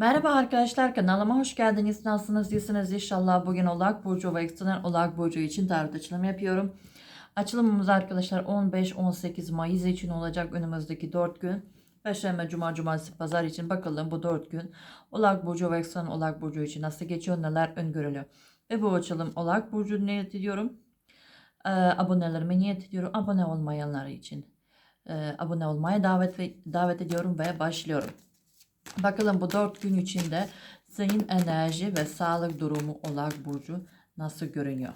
Merhaba arkadaşlar kanalıma hoş geldiniz. Nasılsınız? İyisiniz inşallah. Bugün Oğlak Burcu ve Ekstrem Oğlak Burcu için tarot açılımı yapıyorum. Açılımımız arkadaşlar 15-18 Mayıs için olacak önümüzdeki 4 gün. Perşembe, Cuma, Cumartesi, Pazar için bakalım bu 4 gün Oğlak Burcu ve Ekstrem Oğlak Burcu için nasıl geçiyor, neler öngörülüyor. Ve bu açılım Oğlak Burcu niyet ediyorum. Ee, abonelerime niyet ediyorum. Abone olmayanlar için. Ee, abone olmaya davet, ve, davet ediyorum ve başlıyorum. Bakalım bu dört gün içinde senin enerji ve sağlık durumu Oğlak Burcu nasıl görünüyor?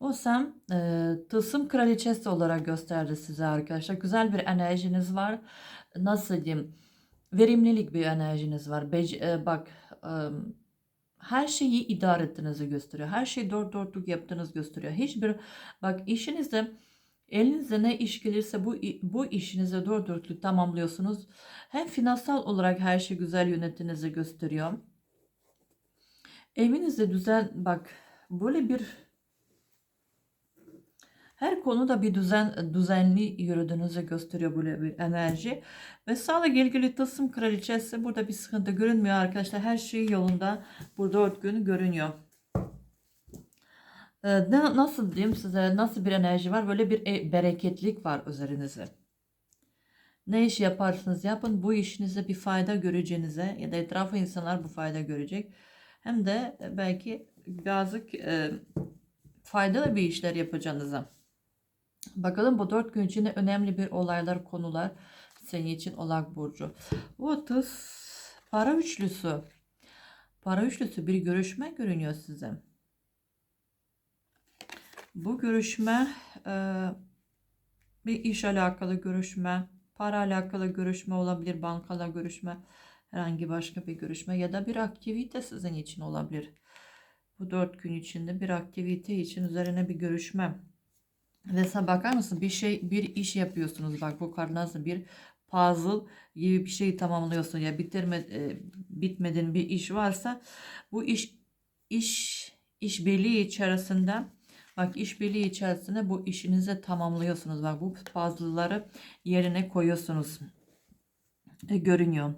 O sen e, tılsım kraliçesi olarak gösterdi size arkadaşlar. Güzel bir enerjiniz var. Nasıl diyeyim? Verimlilik bir enerjiniz var. Bec- e, bak e, her şeyi idare ettiğinizi gösteriyor. Her şeyi dört dörtlük yaptığınızı gösteriyor. Hiçbir bak işinizde Elinizde ne iş gelirse bu bu işinize dört dörtlük tamamlıyorsunuz. Hem finansal olarak her şey güzel yönettiğinizi gösteriyor. Evinizde düzen bak böyle bir her konuda bir düzen düzenli yürüdüğünüzü gösteriyor böyle bir enerji. Ve sağlık ilgili tılsım kraliçesi burada bir sıkıntı görünmüyor arkadaşlar. Her şey yolunda bu dört gün görünüyor. Ee, ne, nasıl diyeyim size nasıl bir enerji var böyle bir e, bereketlik var üzerinizde. Ne iş yaparsınız yapın bu işinize bir fayda göreceğinize ya da etrafı insanlar bu fayda görecek. Hem de e, belki bazı e, faydalı bir işler yapacağınıza. Bakalım bu dört gün içinde önemli bir olaylar konular senin için Oğlak Burcu. Bu tıs para üçlüsü. Para üçlüsü bir görüşme görünüyor size. Bu görüşme e, bir iş alakalı görüşme, para alakalı görüşme olabilir, bankala görüşme, herhangi başka bir görüşme ya da bir aktivite sizin için olabilir. Bu dört gün içinde bir aktivite için üzerine bir görüşme. Ve sen bakar mısın bir şey bir iş yapıyorsunuz bak bu kart nasıl bir puzzle gibi bir şey tamamlıyorsun ya bitirme e, bitmeden bir iş varsa bu iş iş iş birliği içerisinde Bak işbirliği içerisinde bu işinizi tamamlıyorsunuz. Bak bu puzzle'ları yerine koyuyorsunuz. E, görünüyor.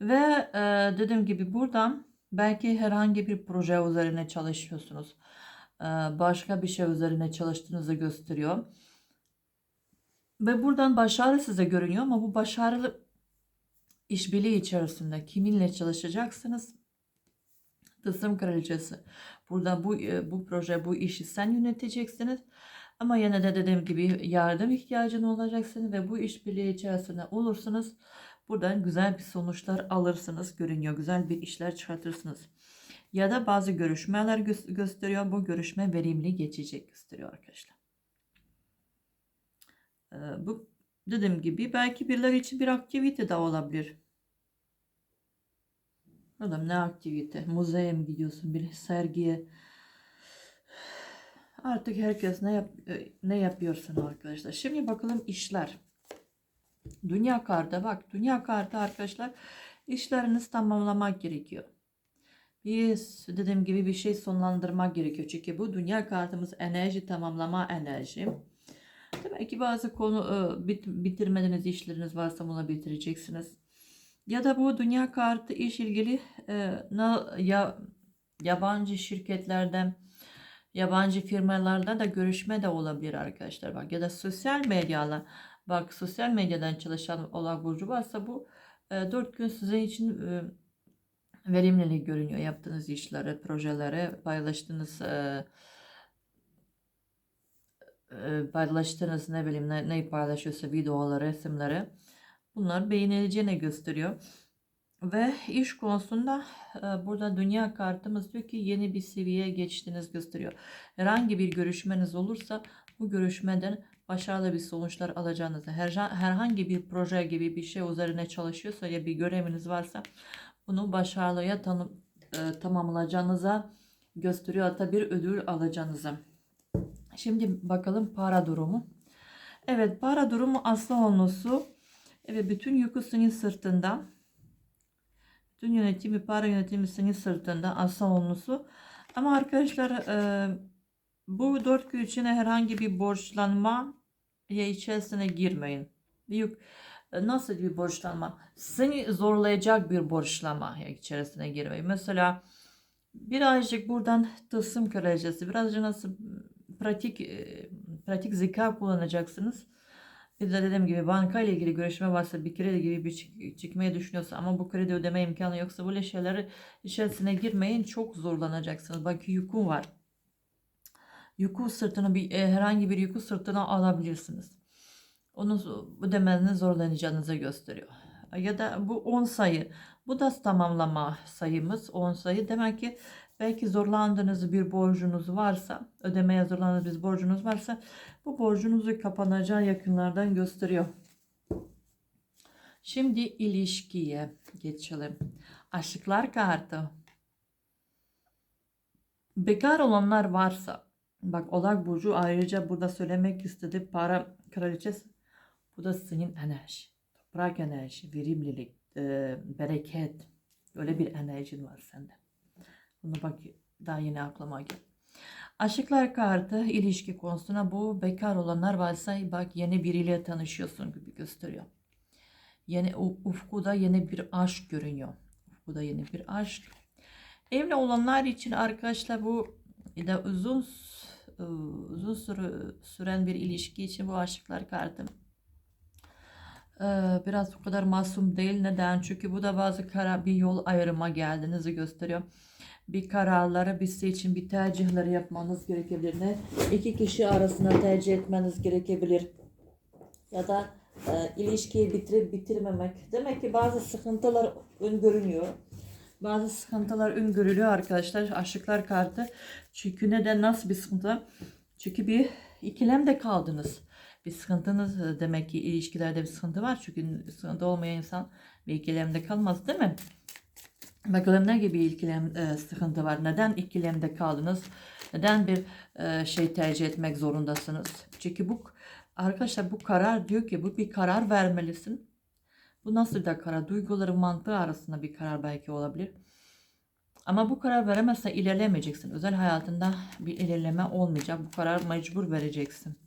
Ve e, dediğim gibi buradan belki herhangi bir proje üzerine çalışıyorsunuz. E, başka bir şey üzerine çalıştığınızı gösteriyor. Ve buradan başarı size görünüyor ama bu başarılı işbirliği içerisinde kiminle çalışacaksınız? Tılsım kraliçesi. Burada bu e, bu proje, bu işi sen yöneteceksiniz. Ama yine de dediğim gibi yardım ihtiyacın olacaksınız ve bu işbirliği içerisinde olursunuz. Buradan güzel bir sonuçlar alırsınız. Görünüyor. Güzel bir işler çıkartırsınız. Ya da bazı görüşmeler gö- gösteriyor. Bu görüşme verimli geçecek gösteriyor arkadaşlar. Ee, bu dediğim gibi belki birileri için bir aktivite de olabilir. Adam ne aktivite? Müzeye mi gidiyorsun? Bir sergiye. Artık herkes ne yap ne yapıyorsun arkadaşlar. Şimdi bakalım işler. Dünya kartı bak. Dünya kartı arkadaşlar işleriniz tamamlamak gerekiyor. Bir dediğim gibi bir şey sonlandırmak gerekiyor. Çünkü bu dünya kartımız enerji tamamlama enerji. Demek ki bazı konu bit, bitirmediğiniz işleriniz varsa bunu bitireceksiniz. Ya da bu dünya kartı iş ilgili e, ya yabancı şirketlerden yabancı firmalarda da görüşme de olabilir arkadaşlar. Bak ya da sosyal medyala bak sosyal medyadan çalışan olan burcu varsa bu e, 4 gün sizin için e, verimlilik görünüyor. Yaptığınız işleri projeleri paylaştığınız e, e, paylaştığınız ne bileyim ne, neyi paylaşıyorsa videoları resimleri Bunlar beğenileceğini gösteriyor. Ve iş konusunda e, burada dünya kartımız diyor ki yeni bir seviyeye geçtiğiniz gösteriyor. Herhangi bir görüşmeniz olursa bu görüşmeden başarılı bir sonuçlar alacağınızı, her, herhangi bir proje gibi bir şey üzerine çalışıyorsa ya bir göreviniz varsa bunu başarılıya tanım, e, tamamlayacağınıza gösteriyor. Hatta bir ödül alacağınızı. Şimdi bakalım para durumu. Evet para durumu aslı olması Evet bütün yükü senin sırtında. Bütün yönetimi, para yönetimi senin sırtında asla olması. Ama arkadaşlar e, bu dört gün içine herhangi bir borçlanma ya içerisine girmeyin. Bir yük e, nasıl bir borçlanma? Seni zorlayacak bir borçlama içerisine girmeyi. Mesela birazcık buradan tılsım kraliçesi, birazcık nasıl pratik e, pratik zeka kullanacaksınız. Bir de dediğim gibi banka ile ilgili görüşme varsa bir kredi gibi bir çık- çıkmayı düşünüyorsa ama bu kredi ödeme imkanı yoksa böyle şeyleri içerisine girmeyin çok zorlanacaksınız. Bak yüküm var. Yükü sırtına bir e, herhangi bir yükü sırtına alabilirsiniz. Onu z- ödemeniz zorlanacağınızı gösteriyor. Ya da bu 10 sayı. Bu da tamamlama sayımız 10 sayı. Demek ki belki zorlandığınız bir borcunuz varsa, ödemeye zorlandığınız bir borcunuz varsa bu borcunuzu kapanacağı yakınlardan gösteriyor. Şimdi ilişkiye geçelim. Aşıklar kartı. Bekar olanlar varsa, bak Oğlak Burcu ayrıca burada söylemek istedi para kraliçesi. Bu da senin enerji, toprak enerji, verimlilik, e, bereket. Öyle bir enerjin var sende. Bunu bak daha yeni aklıma geldi. Aşıklar kartı ilişki konusuna bu bekar olanlar varsa bak yeni biriyle tanışıyorsun gibi gösteriyor. Yeni ufkuda yeni bir aşk görünüyor. Ufkuda yeni bir aşk. Evli olanlar için arkadaşlar bu da uzun ıı, uzun süre süren bir ilişki için bu aşıklar kartı biraz o kadar masum değil. Neden? Çünkü bu da bazı karar bir yol ayrıma geldiğinizi gösteriyor. Bir kararları, bir seçim, bir tercihleri yapmanız gerekebilir. Ne? İki kişi arasında tercih etmeniz gerekebilir. Ya da e, ilişkiyi bitirip bitirmemek. Demek ki bazı sıkıntılar öngörünüyor. Bazı sıkıntılar öngörülüyor arkadaşlar. Aşıklar kartı. Çünkü neden? Nasıl bir sıkıntı? Çünkü bir ikilemde kaldınız. Bir sıkıntınız e, demek ki ilişkilerde bir sıkıntı var. Çünkü sıkıntı olmayan insan bir ikilemde kalmaz değil mi? Bakalım ne gibi ikilem e, sıkıntı var? Neden ikilemde kaldınız? Neden bir e, şey tercih etmek zorundasınız? Çünkü bu arkadaşlar bu karar diyor ki bu bir karar vermelisin. Bu nasıl da karar? Duyguların mantığı arasında bir karar belki olabilir. Ama bu karar veremezsen ilerlemeyeceksin. Özel hayatında bir ilerleme olmayacak. Bu karar mecbur vereceksin.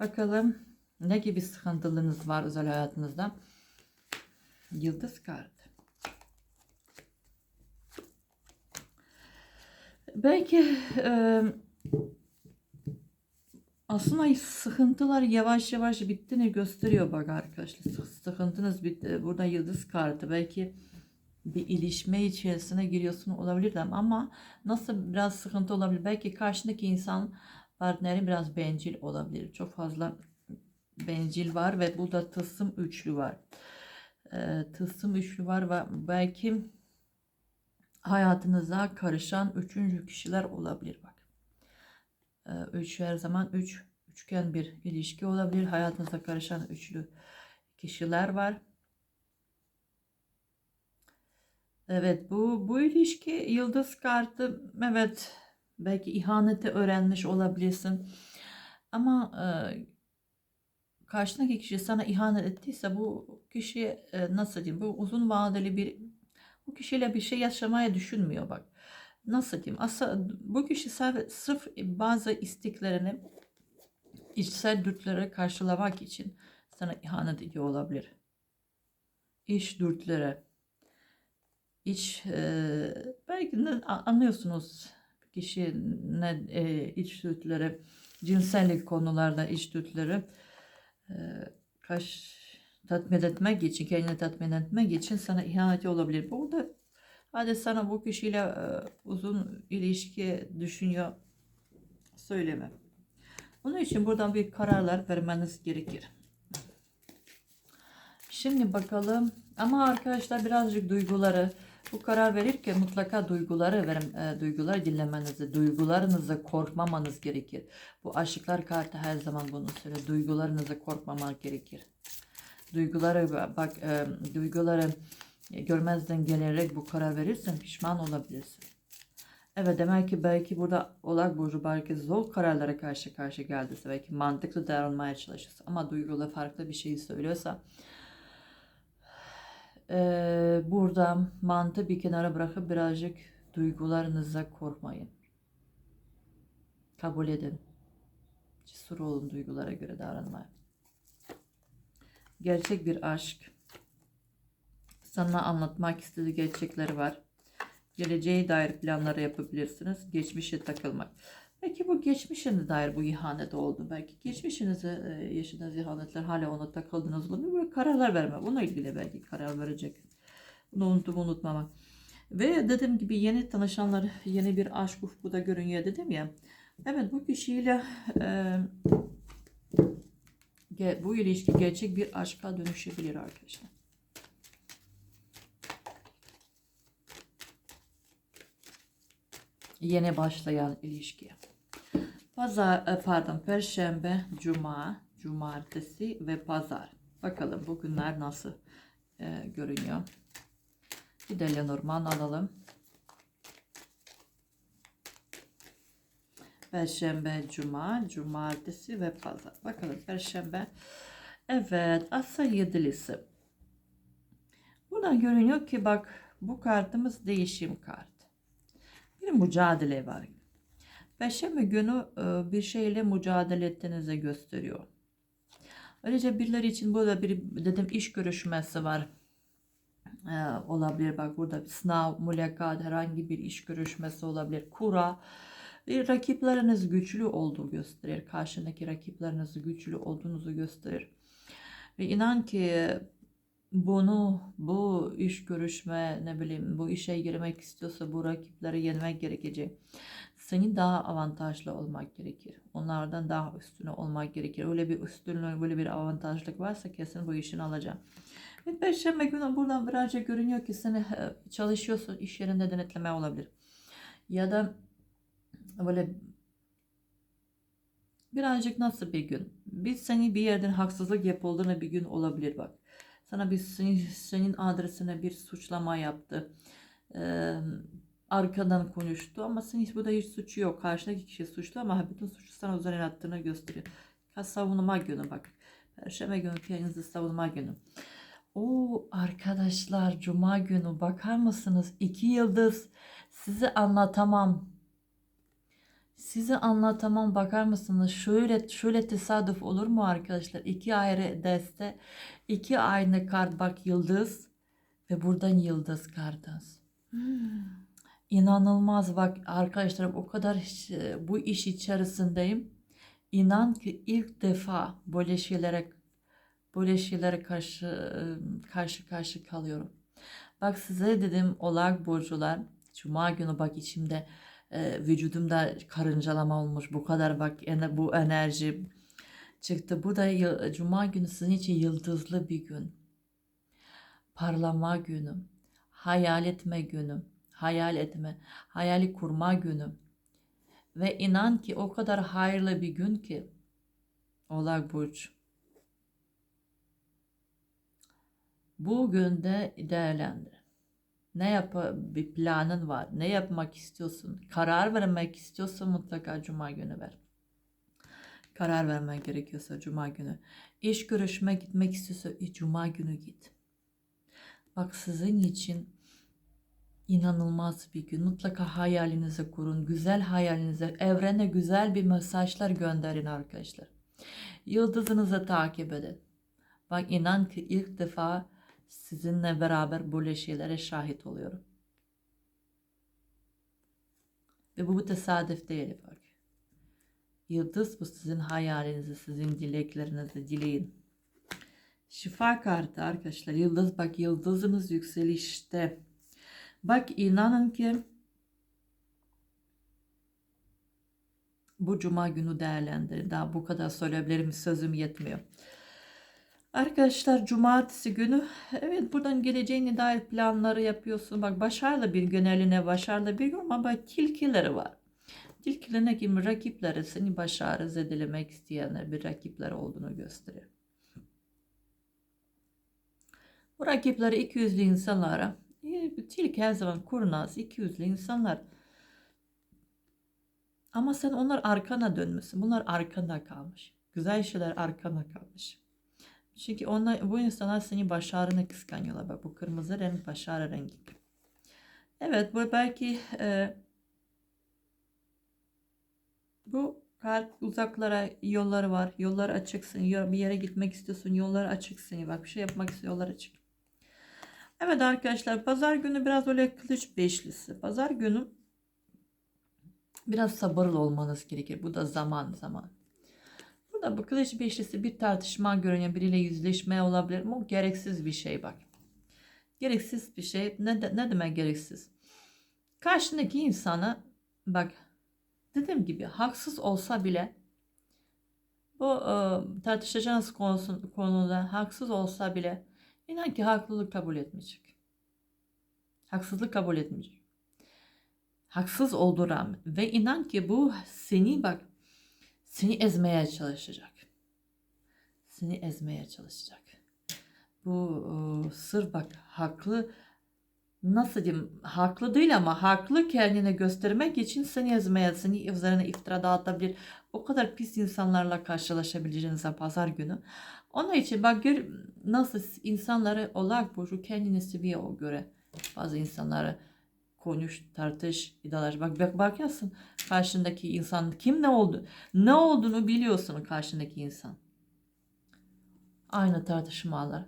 Bakalım ne gibi sıkıntılığınız var özel hayatınızda? Yıldız kartı. Belki e, aslında sıkıntılar yavaş yavaş bittiğini gösteriyor bak arkadaşlar. Sık- Sıkıntınız bitti. Burada yıldız kartı. Belki bir ilişme içerisine giriyorsun olabilir ama nasıl biraz sıkıntı olabilir. Belki karşındaki insan partneri biraz bencil olabilir. Çok fazla bencil var ve burada tılsım üçlü var. Ee, tılsım üçlü var ve belki hayatınıza karışan üçüncü kişiler olabilir bak. Ee, üç her zaman üç üçgen bir ilişki olabilir. Hayatınıza karışan üçlü kişiler var. Evet bu bu ilişki yıldız kartı evet belki ihaneti öğrenmiş olabilirsin. Ama e, karşındaki kişi sana ihanet ettiyse bu kişi e, nasıl diyeyim bu uzun vadeli bir bu kişiyle bir şey yaşamaya düşünmüyor bak. Nasıl diyeyim? Aslında bu kişi sırf, bazı isteklerini içsel dürtüleri karşılamak için sana ihanet ediyor olabilir. İş dürtüleri iç e, belki de anlıyorsunuz kişi ne e, iç dürtüleri cinsellik konularda iç dürtüleri e, kaş tatmin etmek için kendini tatmin etmek için sana ihaneti olabilir. Burada hadi sana bu kişiyle e, uzun ilişki düşünüyor söyleme. Onun için buradan bir kararlar vermeniz gerekir. Şimdi bakalım ama arkadaşlar birazcık duyguları bu karar verirken mutlaka duyguları verin, e, duyguları dinlemenizi, duygularınızı korkmamanız gerekir. Bu aşıklar kartı her zaman bunu söylüyor. Duygularınızı korkmamak gerekir. Duyguları bak e, duyguları görmezden gelerek bu karar verirsen pişman olabilirsin. Evet demek ki belki burada Oğlak Burcu belki zor kararlara karşı karşı geldiyse belki mantıklı davranmaya çalışırsa ama duyguyla farklı bir şey söylüyorsa eee, burada mantığı bir kenara bırakıp birazcık duygularınıza korkmayın. Kabul edin. Cesur olun duygulara göre davranmaya. Gerçek bir aşk. Sana anlatmak istediği gerçekleri var. Geleceğe dair planları yapabilirsiniz. Geçmişe takılmak. Belki bu geçmişine dair bu ihanet oldu. Belki geçmişinize yaşadığınız ihanetler hala ona takıldınız olabilir. Böyle kararlar verme. Bununla ilgili belki karar verecek. Bunu unutup unutmamak. Ve dediğim gibi yeni tanışanlar yeni bir aşk ufku da görünüyor dedim ya. Evet bu kişiyle e, bu ilişki gerçek bir aşka dönüşebilir arkadaşlar. Yeni başlayan ilişki. Pazar, e, pardon, Perşembe, Cuma, Cumartesi ve Pazar. Bakalım bu günler nasıl e, görünüyor. Bir de Lenormand alalım. Perşembe, Cuma, Cumartesi ve Pazar. Bakalım Perşembe. Evet, Asa yedilisi. Buradan görünüyor ki bak bu kartımız değişim kart. Bir mücadele var. Perşembe günü e, bir şeyle mücadele ettiğinizi gösteriyor. Ayrıca birileri için burada bir dedim iş görüşmesi var. Ee, olabilir bak burada bir sınav, mülakat, herhangi bir iş görüşmesi olabilir. Kura. Bir rakipleriniz güçlü olduğu gösterir. Karşındaki rakipleriniz güçlü olduğunuzu gösterir. Ve inan ki bunu bu iş görüşme ne bileyim bu işe girmek istiyorsa bu rakipleri yenmek gerekecek. Senin daha avantajlı olmak gerekir. Onlardan daha üstüne olmak gerekir. Öyle bir üstünlük, böyle bir avantajlık varsa kesin bu işini alacağım. Ve Perşembe günü buradan birazcık görünüyor ki seni e, çalışıyorsun iş yerinde denetleme olabilir. Ya da böyle birazcık nasıl bir gün? Bir seni bir yerden haksızlık yapıldığını bir gün olabilir bak. Sana bir senin, adresine bir suçlama yaptı. Ee, arkadan konuştu ama senin hiç burada hiç suçu yok. Karşındaki kişi suçlu ama bütün suçu sana üzerine attığını gösteriyor. Ha, savunma günü bak. Perşembe günü kendinizi savunma günü. O arkadaşlar cuma günü bakar mısınız? İki yıldız sizi anlatamam. Sizi anlatamam bakar mısınız? Şöyle şöyle tesadüf olur mu arkadaşlar? İki ayrı deste, iki aynı kart bak yıldız ve buradan yıldız kartınız. Hmm. İnanılmaz bak arkadaşlar o kadar e, bu iş içerisindeyim. İnan ki ilk defa böyle şeylere böyle şeylere karşı e, karşı karşı kalıyorum. Bak size dedim olak burcular cuma günü bak içimde e, vücudumda karıncalama olmuş bu kadar bak ene, bu enerji çıktı. Bu da cuma günü sizin için yıldızlı bir gün. Parlama günü, hayal etme günü, hayal etme, hayali kurma günü. Ve inan ki o kadar hayırlı bir gün ki Oğlak Burcu. Bu günde değerlendir. Ne yap bir planın var. Ne yapmak istiyorsun? Karar vermek istiyorsan mutlaka cuma günü ver. Karar vermen gerekiyorsa cuma günü. İş görüşme gitmek istiyorsa e, cuma günü git. Bak sizin için inanılmaz bir gün. Mutlaka hayalinize kurun. Güzel hayalinize, evrene güzel bir mesajlar gönderin arkadaşlar. Yıldızınızı takip edin. Bak inan ki ilk defa sizinle beraber böyle şeylere şahit oluyorum. Ve bu bir tesadüf değil bak. Yıldız bu sizin hayalinizi, sizin dileklerinizi dileyin. Şifa kartı arkadaşlar. Yıldız bak yıldızınız yükselişte. Bak inanın ki bu cuma günü değerlendirin. Daha bu kadar söyleyebilirim sözüm yetmiyor. Arkadaşlar cumartesi günü evet buradan geleceğine dair planları yapıyorsun. Bak başarılı bir gün eline başarılı bir gün ama bak tilkileri var. Tilkilerine gibi rakipleri seni başarı zedelemek isteyenler bir rakipler olduğunu gösterir. Bu rakipleri iki yüzlü insanlara e, tilki her zaman kurnaz iki yüzlü insanlar. Ama sen onlar arkana dönmüşsün. Bunlar arkanda kalmış. Güzel şeyler arkana kalmış. Çünkü onlar, bu insanlar seni başarını kıskanıyorlar. Bak bu kırmızı renk başarı rengi. Evet bu belki e, bu kalp uzaklara yolları var. Yollar açıksın. Bir yere gitmek istiyorsun. Yollar açıksın. Bak bir şey yapmak istiyor. Yollar açık. Evet arkadaşlar pazar günü biraz öyle kılıç beşlisi. Pazar günü biraz sabırlı olmanız gerekir. Bu da zaman zaman. Burada bu kılıç beşlisi bir tartışma görünüyor. Biriyle yüzleşme olabilir. Bu gereksiz bir şey bak. Gereksiz bir şey. Ne, ne demek gereksiz? Karşındaki insana bak dediğim gibi haksız olsa bile bu e, tartışacağınız konusun, konuda haksız olsa bile inan ki haklılık kabul etmeyecek. Haksızlık kabul etmeyecek. Haksız olduğu rağmen ve inan ki bu seni bak seni ezmeye çalışacak. Seni ezmeye çalışacak. Bu e, sır bak haklı nasıl diyeyim haklı değil ama haklı kendini göstermek için seni ezmeye, seni üzerine iftira dağıtabilir. O kadar pis insanlarla karşılaşabileceğiniz pazar günü. Onun için bak gör nasıl insanları olarak burcu kendini seviyor o göre. Bazı insanları konuş, tartış, idalaş. Bak bak bakıyorsun karşındaki insan kim ne oldu? Ne olduğunu biliyorsun karşındaki insan. Aynı tartışmalar.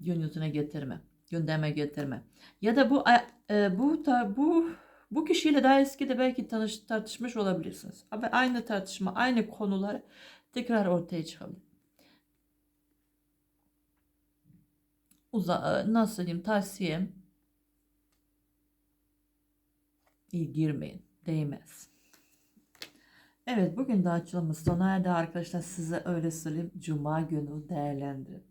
Gün yüzüne getirme gündeme getirme. Ya da bu e, bu ta, bu bu kişiyle daha eskide belki tanış, tartışmış olabilirsiniz. Ama aynı tartışma, aynı konular tekrar ortaya çıkabilir. Uza, e, nasıl diyeyim tavsiyem iyi girmeyin. Değmez. Evet bugün de açılımız sona erdi arkadaşlar. Size öyle söyleyeyim. Cuma günü değerlendirin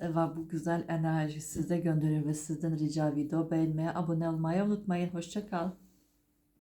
ve bu güzel enerji size gönderir ve sizden rica video beğenmeye, abone olmayı unutmayın. Hoşçakal.